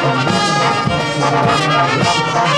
Thank you.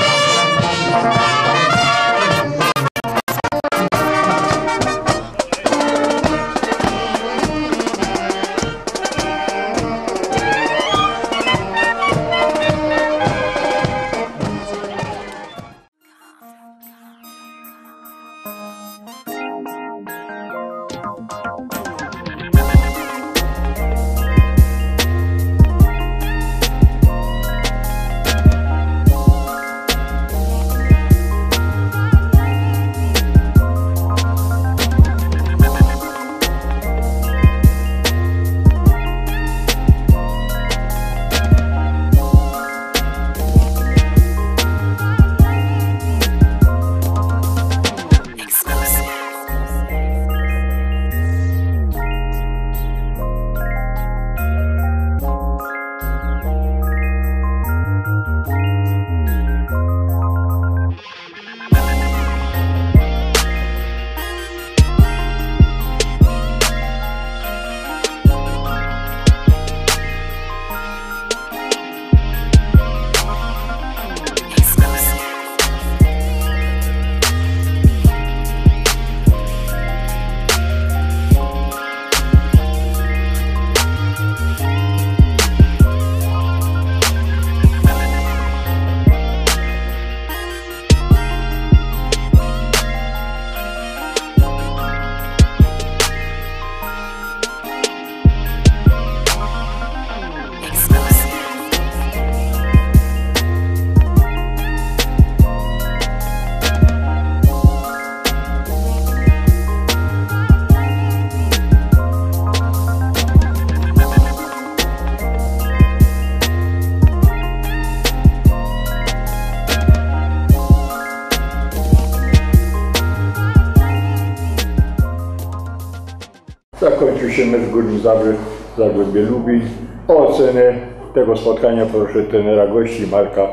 Zakończył się mecz Górnik Zabrze, Zagłębie Lubin. O ocenę tego spotkania proszę trenera gości Marka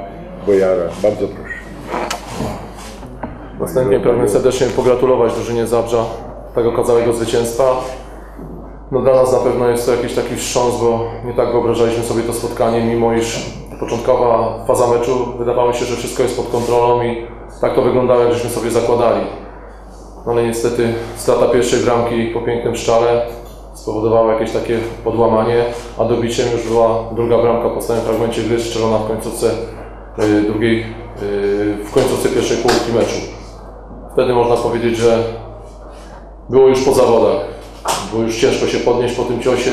Bojara. Bardzo proszę. Następnie pragnę serdecznie pogratulować drużynie Zabrza tego okazałego zwycięstwa. No dla nas na pewno jest to jakiś taki wstrząs, bo nie tak wyobrażaliśmy sobie to spotkanie, mimo iż początkowa faza meczu wydawało się, że wszystko jest pod kontrolą i tak to wyglądało, jak żeśmy sobie zakładali. Ale niestety strata pierwszej bramki po pięknym szczale spowodowała jakieś takie podłamanie, a dobiciem już była druga bramka po stałym fragmencie gry strzelona w końcówce y, drugiej, y, w końcówce pierwszej połówki meczu. Wtedy można powiedzieć, że było już po zawodach. Było już ciężko się podnieść po tym ciosie.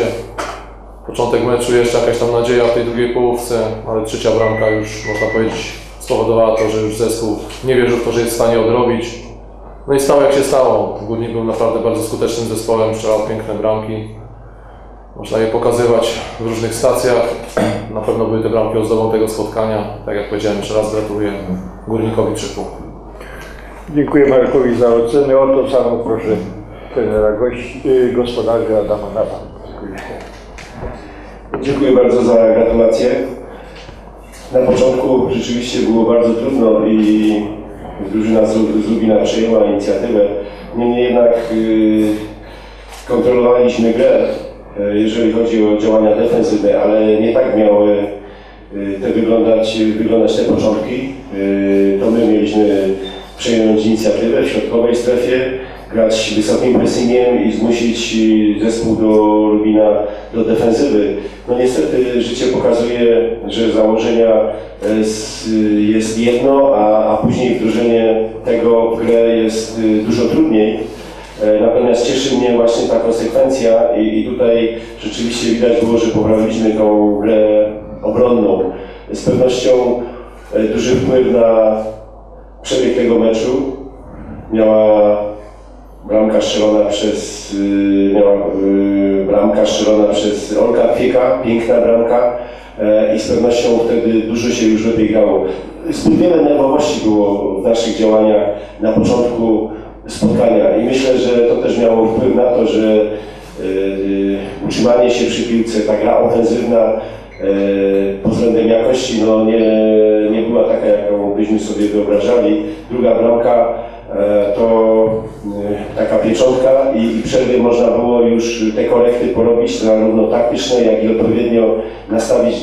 Początek meczu jeszcze jakaś tam nadzieja w tej drugiej połówce, ale trzecia bramka już można powiedzieć spowodowała to, że już zespół nie wierzył w to, że jest w stanie odrobić. No i stało jak się stało. Górnik był naprawdę bardzo skutecznym zespołem, strzelał piękne bramki. Można je pokazywać w różnych stacjach. Na pewno były te bramki ozdobą tego spotkania. Tak jak powiedziałem, jeszcze raz gratuluję Górnikowi trzech punktów. Dziękuję Markowi za ocenę. O to samo proszę trenera gości, y, gospodarza Adama Napa. Dziękuję. Dziękuję bardzo za gratulacje. Na początku rzeczywiście było bardzo trudno i drużyna z Lubina przejęła inicjatywę. Niemniej jednak y, kontrolowaliśmy grę, y, jeżeli chodzi o działania defensywne, ale nie tak miały y, te wyglądać, wyglądać te początki. Y, To my mieliśmy przejąć inicjatywę w środkowej strefie, grać wysokim pressingiem i zmusić y, zespół do Lubina do defensywy. No niestety życie pokazuje, że założenia y, jest jedno, a, a później wdrożenie tego w grę jest y, dużo trudniej. E, Natomiast cieszy mnie właśnie ta konsekwencja i, i tutaj rzeczywiście widać było, że poprawiliśmy tą grę obronną. Z pewnością e, duży wpływ na przebieg tego meczu miała bramka strzelona przez, y, miała y, bramka strzelona przez Olka Kwieka, piękna bramka e, i z pewnością wtedy dużo się już lepiej grało. Zbyt wiele nerwowości było w naszych działaniach na początku spotkania i myślę, że to też miało wpływ na to, że y, utrzymanie się przy piłce, ta gra ofensywna y, pod względem jakości no, nie, nie była taka, jaką byśmy sobie wyobrażali. Druga bramka e, to e, taka pieczątka i, i przerwy można było już te korekty porobić, zarówno taktyczne, jak i odpowiednio nastawić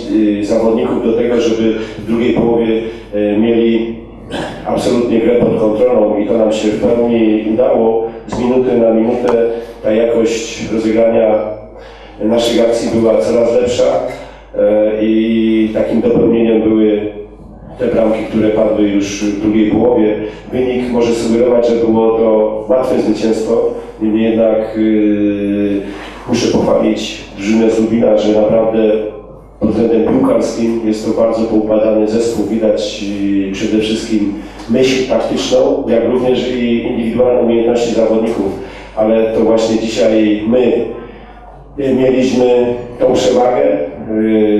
e, zawodników do tego, żeby w drugiej połowie e, mieli absolutnie grę pod kontrolą i to nam się w pełni udało. Z minuty na minutę ta jakość rozegrania naszych akcji była coraz lepsza e, i takim dopełnieniem były te bramki, które padły już w drugiej połowie. Wynik może sugerować, że było to łatwe zwycięstwo, niemniej jednak yy, muszę pochwalić drużynę z Lubina, że naprawdę pod względem piłkarskim jest to bardzo poukładany zespół. Widać yy, przede wszystkim myśl taktyczną, jak również i indywidualne umiejętności zawodników, ale to właśnie dzisiaj my Y, Mieliśmy tą przewagę y,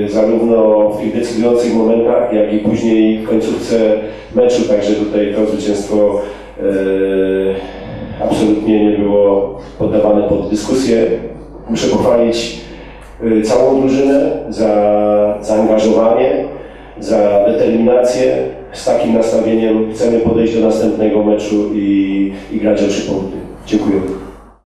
zarówno w tych decydujących momentach, jak i później w końcówce meczu, także tutaj to zwycięstwo y, absolutnie nie było poddawane pod dyskusję. Muszę pochwalić y, całą drużynę za zaangażowanie, za determinację. Z takim nastawieniem chcemy podejść do następnego meczu i, i grać o trzy punkty. Dziękuję.